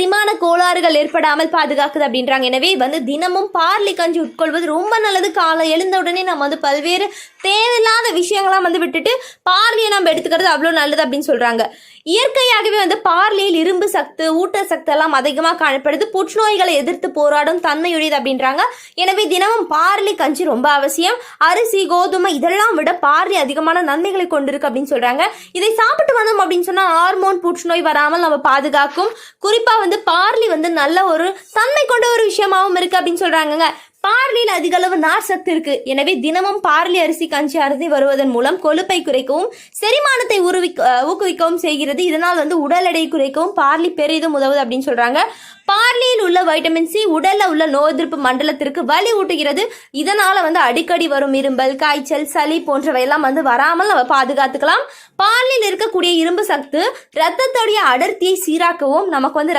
செரிமான கோளாறுகள் ஏற்படாமல் பாதுகாக்குது அப்படின்றாங்க. எனவே வந்து தினமும் பார்லி கஞ்சி உட்கொள்வது ரொம்ப நல்லது. காலை எழுந்த உடனே நம்ம வந்து பல்வேறு தேவையில்லாத விஷயங்களாம் வந்து விட்டுட்டு பார்லியை நம்ம எடுத்துக்கிறது அவ்வளோ நல்லது அப்படின்னு சொல்கிறாங்க இயற்கையாகவே வந்து பார்லியில் இரும்பு சத்து ஊட்ட ஊட்டச்சத்து எல்லாம் அதிகமாக காணப்படுது. புற்றுநோய்களை எதிர்த்து போராடும் தன்மையுடையது அப்படின்றாங்க. எனவே தினமும் பார்லி கஞ்சி ரொம்ப அவசியம். அரிசி கோதுமை இதெல்லாம் விட பார்லி அதிகமான நன்மைகளை கொண்டிருக்கு அப்படின்னு சொல்கிறாங்க இதை சாப்பிட்டு வந்து அப்படின்னு சொன்னா ஹார்மோன் புற்றுநோய் வராமல் நம்ம பாதுகாக்கும். குறிப்பா வந்து பார்லி வந்து நல்ல ஒரு தன்மை கொண்ட ஒரு விஷயமாவும் இருக்கு அப்படின்னு சொல்கிறாங்கங்க பார்லியில் அதிக அளவு நார் சத்து இருக்கு. எனவே தினமும் பார்லி அரிசி கஞ்சி அருந்தி வருவதன் மூலம் கொழுப்பை குறைக்கவும் செரிமானத்தை உருவிக்க ஊக்குவிக்கவும் செய்கிறது. இதனால் வந்து உடல் எடை குறைக்கவும் பார்லி பெரிதும் உதவுது அப்படின்னு சொல்றாங்க. பார்லியில் உள்ள வைட்டமின் சி உடல்ல உள்ள நோய் எதிர்ப்பு மண்டலத்திற்கு வலி ஊட்டுகிறது இதனால வந்து அடிக்கடி வரும் இரும்பல் காய்ச்சல் சளி போன்றவை எல்லாம் வந்து வராமல் நம்ம பாதுகாத்துக்கலாம். பார்லியில் இருக்கக்கூடிய இரும்பு சத்து ரத்தத்துடைய அடர்த்தியை சீராக்கவும் நமக்கு வந்து ரத்த